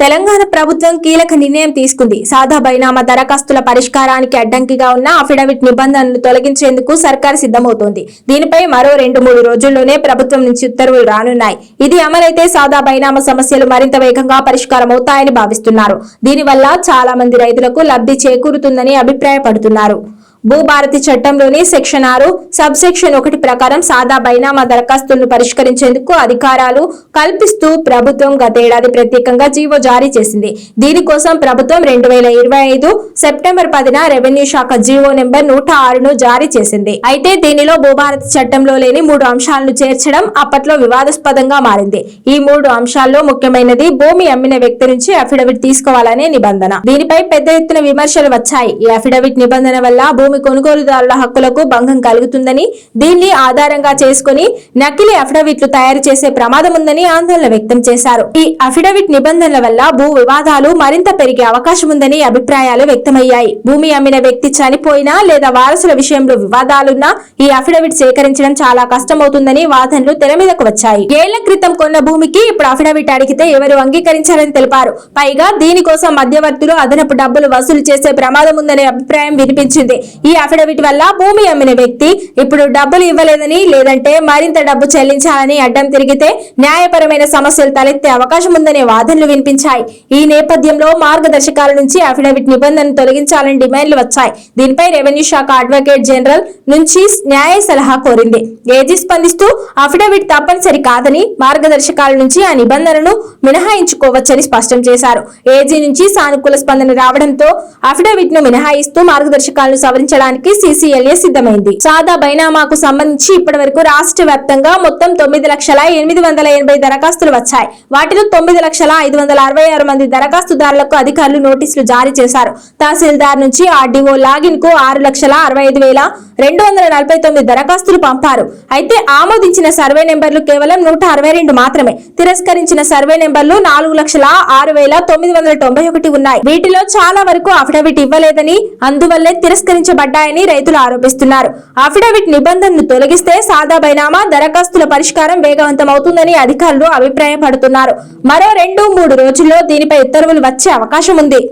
తెలంగాణ ప్రభుత్వం కీలక నిర్ణయం తీసుకుంది. సాదా బైనామా దరఖాస్తుల పరిష్కారానికి అడ్డంకిగా ఉన్న అఫిడవిట్ నిబంధనలు తొలగించేందుకు సర్కార్ సిద్ధమవుతోంది. దీనిపై మరో రెండు మూడు రోజుల్లోనే ప్రభుత్వం నుంచి ఉత్తర్వులు రానున్నాయి. ఇది అమలైతే సాదా బైనామా సమస్యలు మరింత వేగంగా పరిష్కారమవుతాయని భావిస్తున్నారు. దీనివల్ల చాలా మంది రైతులకు లబ్ధి చేకూరుతుందని అభిప్రాయపడుతున్నారు. భూభారతి చట్టంలోని సెక్షన్ ఆరు సబ్ సెక్షన్ ఒకటి ప్రకారం సాదా బైనామా దరఖాస్తులను పరిష్కరించేందుకు అధికారాలు కల్పిస్తూ ప్రభుత్వం గతేడాది ప్రత్యేకంగా జీవో జారీ చేసింది. దీనికోసం ప్రభుత్వం రెండు వేల ఇరవై ఐదు సెప్టెంబర్ పదిన రెవెన్యూ శాఖ జీవో నెంబర్ నూట ఆరును జారీ చేసింది. అయితే దీనిలో భూభారతి చట్టంలో లేని మూడు అంశాలను చేర్చడం అప్పట్లో వివాదాస్పదంగా మారింది. ఈ మూడు అంశాల్లో ముఖ్యమైనది భూమి అమ్మిన వ్యక్తి నుంచి అఫిడవిట్ తీసుకోవాలనే నిబంధన. దీనిపై పెద్ద ఎత్తున విమర్శలు వచ్చాయి. ఈ అఫిడవిట్ నిబంధన వల్ల భూమి కొనుగోలుదారుల హక్కులకు భంగం కలుగుతుందని దీన్ని ఆధారంగా చేసుకుని నకిలీ అఫిడవిట్లు తయారు చేసే ప్రమాదం ఉందని ఆందోళన వ్యక్తం చేశారు. ఈ అఫిడవిట్ నిబంధనల వల్ల భూ వివాదాలు మరింత పెరిగే అవకాశం ఉందని అభిప్రాయాలు వ్యక్తమయ్యాయి. భూమి అమ్మిన వ్యక్తి చనిపోయినా లేదా వారసుల విషయంలో వివాదాలున్నా ఈ అఫిడవిట్ సేకరించడం చాలా కష్టమవుతుందని వాదనలు తెర మీదకు వచ్చాయి. ఏళ్ళ క్రితం కొన్న భూమికి ఇప్పుడు అఫిడవిట్ అడిగితే ఎవరు అంగీకరించారని తెలిపారు. పైగా దీనికోసం మధ్యవర్తులు అదనపు డబ్బులు వసూలు చేసే ప్రమాదం ఉందనే అభిప్రాయం వినిపించింది. ఈ అఫిడవిట్ వల్ల భూమి అమ్మిన వ్యక్తి ఇప్పుడు డబ్బులు ఇవ్వలేదని లేదంటే మరింత డబ్బు చెల్లించాలని అడ్డం తిరిగితే న్యాయపరమైన సమస్యలు తలెత్తే అవకాశం ఉందనే వాదనలు వినిపించాయి. ఈ నేపథ్యంలో మార్గదర్శకాల నుంచి అఫిడవిట్ నిబంధనను తొలగించాలని డిమాండ్లు వచ్చాయి. దీనిపై రెవెన్యూ శాఖ అడ్వకేట్ జనరల్ నుంచి న్యాయ సలహా కోరింది. ఏజీ స్పందిస్తూ అఫిడవిట్ తప్పనిసరి కాదని మార్గదర్శకాల నుంచి ఆ నిబంధనను మినహాయించుకోవచ్చని స్పష్టం చేశారు. ఏజీ నుంచి సానుకూల స్పందన రావడంతో అఫిడవిట్ను మినహాయిస్తూ మార్గదర్శకాలను నిర్వహించడానికి సీసీఎల్ఏ సిద్ధమైంది. సాదా బైనామాకు సంబంధించి ఇప్పటి వరకు రాష్ట్ర వ్యాప్తంగా మొత్తం తొమ్మిది లక్షల ఎనిమిది వందల ఎనభై దరఖాస్తులు వచ్చాయి. వాటిలో తొమ్మిది లక్షల ఐదు వందల అరవై ఆరు మంది దరఖాస్తుదారులకు అధికారులు నోటీసులు జారీ చేశారు. తహసీల్దార్ నుంచి ఆర్డీఓ లాగిన్కు ఆరు లక్షల అరవై ఐదు వేల రెండు వందల నలభై తొమ్మిది దరఖాస్తులు పంపారు. అయితే ఆమోదించిన సర్వే నెంబర్లు కేవలం నూట అరవై రెండు మాత్రమే. తిరస్కరించిన సర్వే నెంబర్లు నాలుగు లక్షల ఆరు వేల తొమ్మిది వందల తొంభై ఒకటి ఉన్నాయి. వీటిలో చాలా వరకు అఫిడవిట్ ఇవ్వలేదని అందువల్లే తిరస్కరించబడ్డాయని రైతులు ఆరోపిస్తున్నారు. అఫిడవిట్ నిబంధనను తొలగిస్తే సాదా బైనామా దరఖాస్తుల పరిష్కారం వేగవంతమవుతుందని అధికారులు అభిప్రాయపడుతున్నారు. మరో రెండు మూడు రోజుల్లో దీనిపై ఉత్తర్వులు వచ్చే అవకాశం ఉంది.